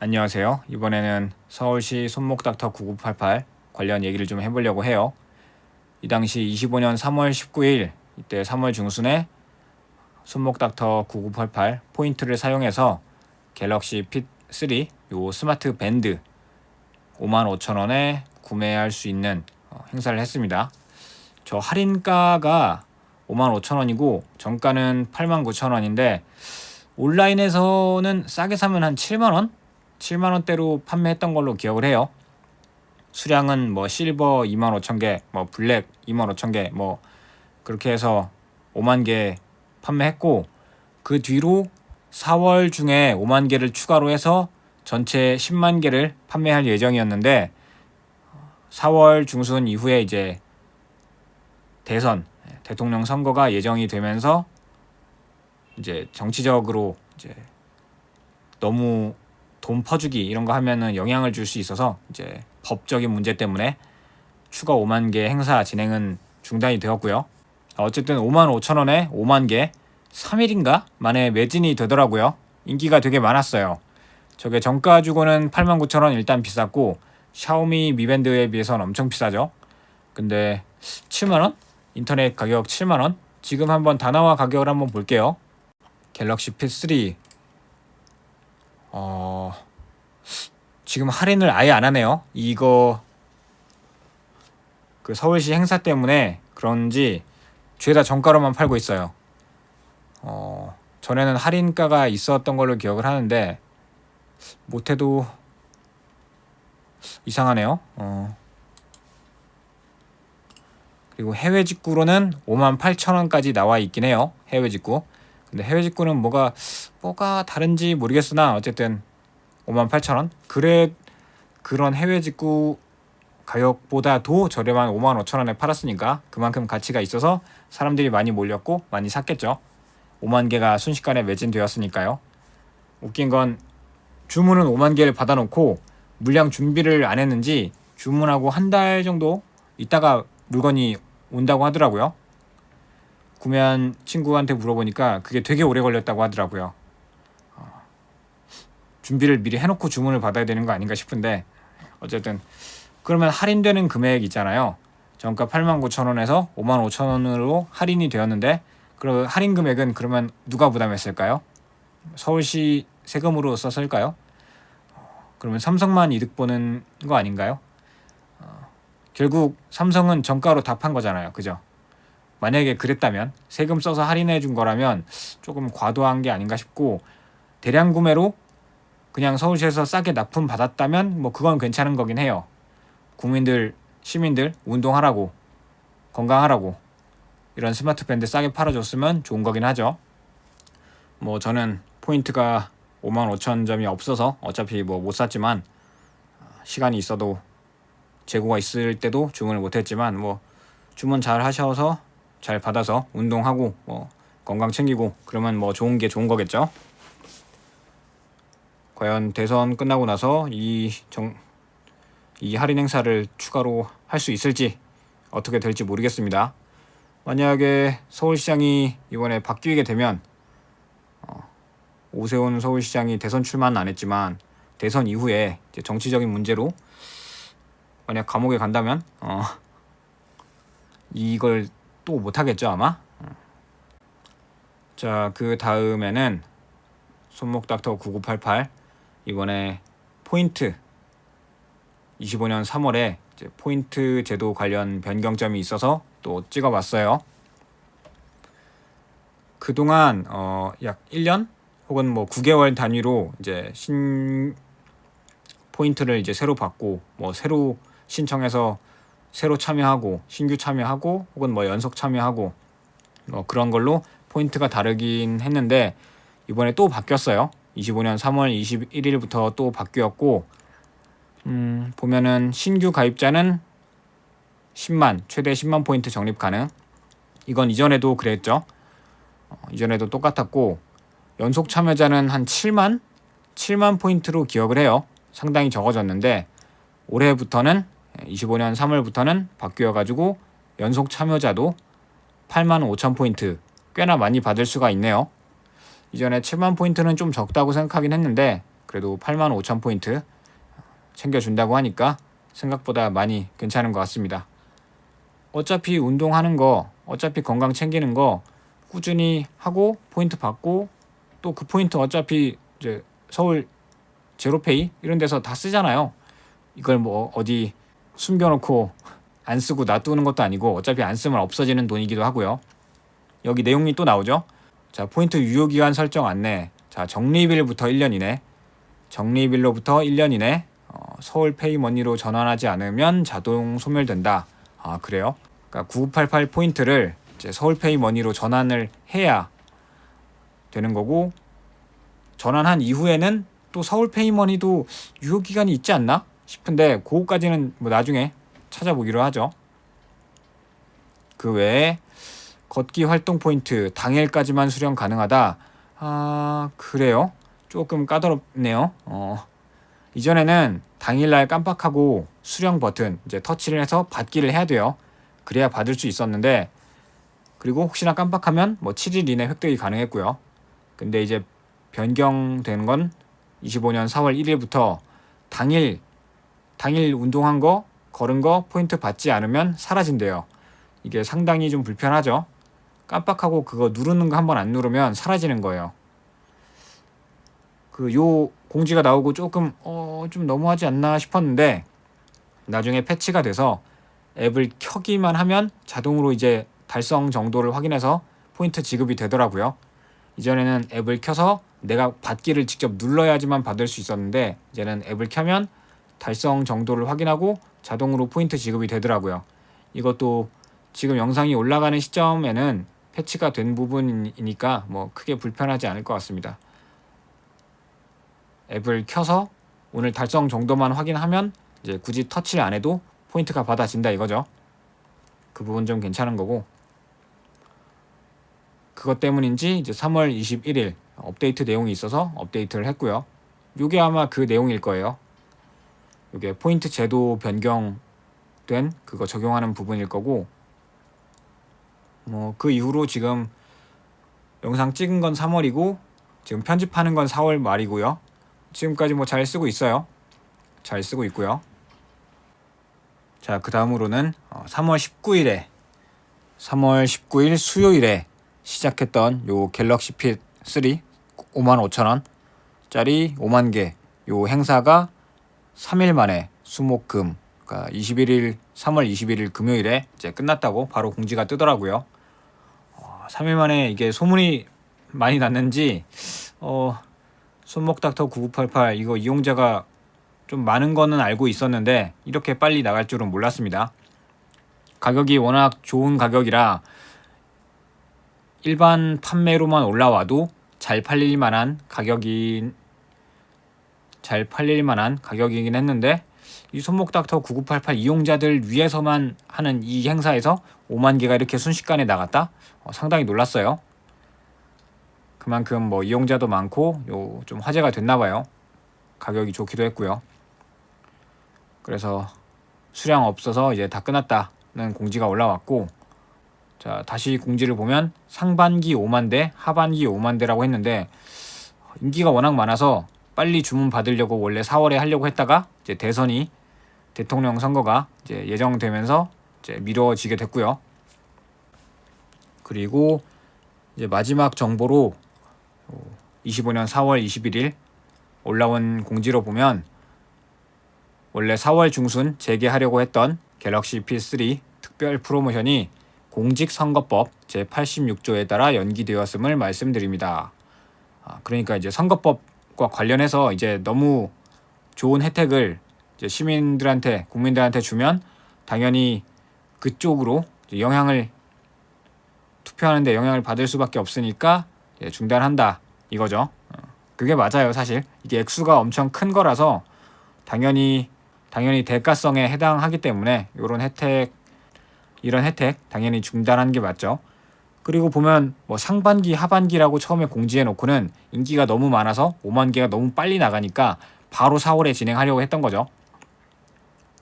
안녕하세요. 이번에는 서울시 손목닥터 9988 관련 얘기를 좀 해보려고 해요. 이 당시 25년 3월 19일 이때 3월 중순에 손목닥터 9988 포인트를 사용해서 갤럭시 핏3 요 스마트 밴드 55,000원에 구매할 수 있는 어, 행사를 했습니다. 저 할인가가 55,000원이고 정가는 89,000원인데 온라인에서는 싸게 사면 한 7만 원, 7만 원대로 판매했던 걸로 기억을 해요. 수량은 뭐 실버 2만 5천 개, 뭐 블랙 2만 5천 개, 뭐 그렇게 해서 5만 개 판매했고 그 뒤로 4월 중에 5만 개를 추가로 해서 전체 10만 개를 판매할 예정이었는데 4월 중순 이후에 이제 대선 대통령 선거가 예정이 되면서 이제 정치적으로 이제 너무 돈 퍼주기 이런 거 하면은 영향을 줄 수 있어서 이제 법적인 문제 때문에 추가 5만 개 행사 진행은 중단이 되었고요. 어쨌든 5만 5천 원에 5만 개 3일인가 만에 매진이 되더라고요. 인기가 되게 많았어요. 저게 정가 주고는 8만 9천 원 일단 비쌌고 샤오미 미밴드에 비해서는 엄청 비싸죠. 근데 7만 원? 인터넷 가격 7만 원? 지금 한번 다나와 가격을 한번 볼게요. 갤럭시 핏3 어 지금 할인을 아예 안 하네요. 이거 그 서울시 행사 때문에 그런지 죄다 정가로만 팔고 있어요. 어 전에는 할인가가 있었던 걸로 기억을 하는데 못해도 이상하네요. 어 그리고 해외 직구로는 5만 8천 원까지 나와 있긴 해요. 해외 직구. 근데 해외 직구는 뭐가 뭐가 다른지 모르겠으나 어쨌든 5만 8천 원. 그래 그런 해외 직구 가격보다도 저렴한 5만 5천 원에 팔았으니까 그만큼 가치가 있어서 사람들이 많이 몰렸고 많이 샀겠죠. 5만 개가 순식간에 매진되었으니까요. 웃긴 건 주문은 5만 개를 받아놓고 물량 준비를 안 했는지 주문하고 한 달 정도 있다가 물건이 온다고 하더라고요. 구매한 친구한테 물어보니까 그게 되게 오래 걸렸다고 하더라고요. 어, 준비를 미리 해놓고 주문을 받아야 되는 거 아닌가 싶은데 어쨌든 그러면 할인되는 금액 있잖아요. 정가 8만 9천 원에서 5만 5천 원으로 할인이 되었는데 그 할인 금액은 그러면 누가 부담했을까요? 서울시 세금으로 썼을까요? 어, 그러면 삼성만 이득 보는 거 아닌가요? 어, 결국 삼성은 정가로 다 판 거잖아요. 그죠? 만약에 그랬다면 세금 써서 할인해 준 거라면 조금 과도한 게 아닌가 싶고 대량 구매로 그냥 서울시에서 싸게 납품 받았다면 뭐 그건 괜찮은 거긴 해요. 국민들 시민들 운동하라고 건강하라고 이런 스마트 밴드 싸게 팔아줬으면 좋은 거긴 하죠. 뭐 저는 포인트가 5만 5천 점이 없어서 어차피 뭐 못 샀지만 시간이 있어도 재고가 있을 때도 주문을 못했지만 뭐 주문 잘 하셔서 잘 받아서 운동하고 뭐 건강 챙기고 그러면 뭐 좋은 게 좋은 거겠죠. 과연 대선 끝나고 나서 이 정, 이 할인 행사를 추가로 할 수 있을지 어떻게 될지 모르겠습니다. 만약에 서울시장이 이번에 바뀌게 되면 어, 오세훈 서울시장이 대선 출마는 안 했지만 대선 이후에 정치적인 문제로 만약 감옥에 간다면 어, 이걸 또 못하겠죠 아마. 자 그 다음에는 손목닥터 9988 이번에 포인트 25년 3월에 포인트 제도 관련 변경점이 있어서 또 찍어봤어요. 그동안 어, 약 1년 혹은 뭐 9개월 단위로 이제 신 포인트를 이제 새로 받고 뭐 새로 신청해서 새로 참여하고 신규 참여하고 혹은 뭐 연속 참여하고 뭐 그런 걸로 포인트가 다르긴 했는데 이번에 또 바뀌었어요. 25년 3월 21일부터 또 바뀌었고 음, 보면은 신규 가입자는 10만 최대 10만 포인트 적립 가능. 이건 이전에도 그랬죠. 어, 이전에도 똑같았고 연속 참여자는 한 7만 7만 포인트로 기억을 해요. 상당히 적어졌는데 올해부터는 25년 3월부터는 바뀌어 가지고 연속 참여자도 8만 5천 포인트 꽤나 많이 받을 수가 있네요. 이전에 7만 포인트는 좀 적다고 생각하긴 했는데 그래도 8만 5천 포인트 챙겨준다고 하니까 생각보다 많이 괜찮은 것 같습니다. 어차피 운동하는 거, 어차피 건강 챙기는 거 꾸준히 하고 포인트 받고 또 그 포인트 어차피 이제 서울 제로페이 이런 데서 다 쓰잖아요. 이걸 뭐 어디 숨겨놓고 안 쓰고 놔두는 것도 아니고 어차피 안 쓰면 없어지는 돈이기도 하고요. 여기 내용이 또 나오죠. 자 포인트 유효기간 설정 안내. 자 적립일부터 1년 이내. 적립일로부터 1년 이내 어, 서울 페이머니로 전환하지 않으면 자동 소멸된다. 아 그래요? 그러니까 9988 포인트를 이제 서울 페이머니로 전환을 해야 되는 거고 전환한 이후에는 또 서울 페이머니도 유효 기간이 있지 않나 싶은데 그거까지는 뭐 나중에 찾아보기로 하죠. 그 외에 걷기 활동 포인트 당일까지만 수령 가능하다. 아 그래요? 조금 까다롭네요. 어 이전에는 당일날 깜빡하고 수령 버튼 이제 터치를 해서 받기를 해야 돼요. 그래야 받을 수 있었는데 그리고 혹시나 깜빡하면 뭐 7일 이내 획득이 가능했고요. 근데 이제 변경된 건 25년 4월 1일부터 당일 당일 운동한 거 걸은 거 포인트 받지 않으면 사라진대요. 이게 상당히 좀 불편하죠. 깜빡하고 그거 누르는 거 한 번 안 누르면 사라지는 거예요. 그 요 공지가 나오고 조금 어 좀 너무하지 않나 싶었는데 나중에 패치가 돼서 앱을 켜기만 하면 자동으로 이제 달성 정도를 확인해서 포인트 지급이 되더라고요. 이전에는 앱을 켜서 내가 받기를 직접 눌러야지만 받을 수 있었는데 이제는 앱을 켜면 달성 정도를 확인하고 자동으로 포인트 지급이 되더라고요. 이것도 지금 영상이 올라가는 시점에는 패치가 된 부분이니까 뭐 크게 불편하지 않을 것 같습니다. 앱을 켜서 오늘 달성 정도만 확인하면 이제 굳이 터치를 안 해도 포인트가 받아진다 이거죠. 그 부분 좀 괜찮은 거고 그것 때문인지 이제 3월 21일 업데이트 내용이 있어서 업데이트를 했고요. 이게 아마 그 내용일 거예요. 이게 포인트 제도 변경된 그거 적용하는 부분일 거고 뭐 그 이후로 지금 영상 찍은 건 3월이고 지금 편집하는 건 4월 말이고요. 지금까지 뭐 잘 쓰고 있어요. 잘 쓰고 있고요. 자, 그 다음으로는 3월 19일에 3월 19일 수요일에 시작했던 요 갤럭시 핏 3 55,000원짜리 5만 개 요 행사가 3일 만에 수목금 그러니까 21일 3월 21일 금요일에 이제 끝났다고 바로 공지가 뜨더라고요. 어, 3일 만에 이게 소문이 많이 났는지 어 손목닥터 9988 이거 이용자가 좀 많은 거는 알고 있었는데 이렇게 빨리 나갈 줄은 몰랐습니다. 가격이 워낙 좋은 가격이라 일반 판매로만 올라와도 잘 팔릴 만한 가격이 잘 팔릴 만한 가격이긴 했는데 이 손목 닥터 9988 이용자들 위해서만 하는 이 행사에서 5만 개가 이렇게 순식간에 나갔다? 어, 상당히 놀랐어요. 그만큼 뭐 이용자도 많고 요 좀 화제가 됐나 봐요. 가격이 좋기도 했고요. 그래서 수량 없어서 이제 다 끝났다는 공지가 올라왔고 자 다시 공지를 보면 상반기 5만 대, 하반기 5만 대라고 했는데 인기가 워낙 많아서 빨리 주문 받으려고 원래 4월에 하려고 했다가 이제 대선이 대통령 선거가 이제 예정되면서 이제 미뤄지게 됐고요. 그리고 이제 마지막 정보로 25년 4월 21일 올라온 공지로 보면 원래 4월 중순 재개하려고 했던 갤럭시 P3 특별 프로모션이 공직선거법 제86조에 따라 연기되었음을 말씀드립니다. 아, 그러니까 이제 선거법 과 관련해서 이제 너무 좋은 혜택을 시민들한테 국민들한테 주면 당연히 그쪽으로 영향을 투표하는데 영향을 받을 수밖에 없으니까 중단한다 이거죠. 어, 그게 맞아요 사실 이게 액수가 엄청 큰 거라서 당연히 당연히 대가성에 해당하기 때문에 이런 혜택 이런 혜택 당연히 중단하는 게 맞죠. 그리고 보면 뭐 상반기 하반기라고 처음에 공지해 놓고는 인기가 너무 많아서 5만 개가 너무 빨리 나가니까 바로 4월에 진행하려고 했던 거죠.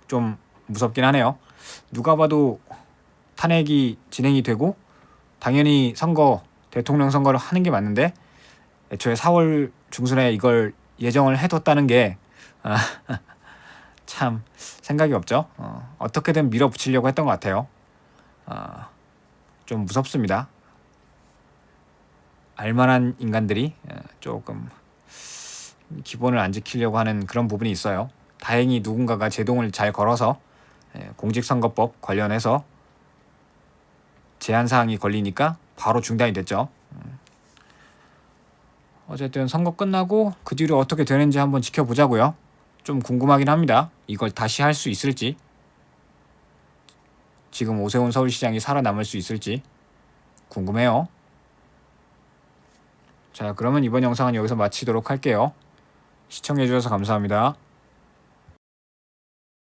좀 무섭긴 하네요. 누가 봐도 탄핵이 진행이 되고 당연히 선거 대통령 선거를 하는 게 맞는데 애초에 4월 중순에 이걸 예정을 해뒀다는 게 아, 참 생각이 없죠. 어, 어떻게든 밀어붙이려고 했던 것 같아요. 아, 좀 무섭습니다. 알만한 인간들이 어, 조금 기본을 안 지키려고 하는 그런 부분이 있어요. 다행히 누군가가 제동을 잘 걸어서 예, 공직선거법 관련해서 제한 사항이 걸리니까 바로 중단이 됐죠. 음. 어쨌든 선거 끝나고 그 뒤로 어떻게 되는지 한번 지켜보자고요. 좀 궁금하긴 합니다. 이걸 다시 할 수 있을지. 지금 오세훈 서울시장이 살아남을 수 있을지 궁금해요. 자, 그러면 이번 영상은 여기서 마치도록 할게요. 시청해주셔서 감사합니다.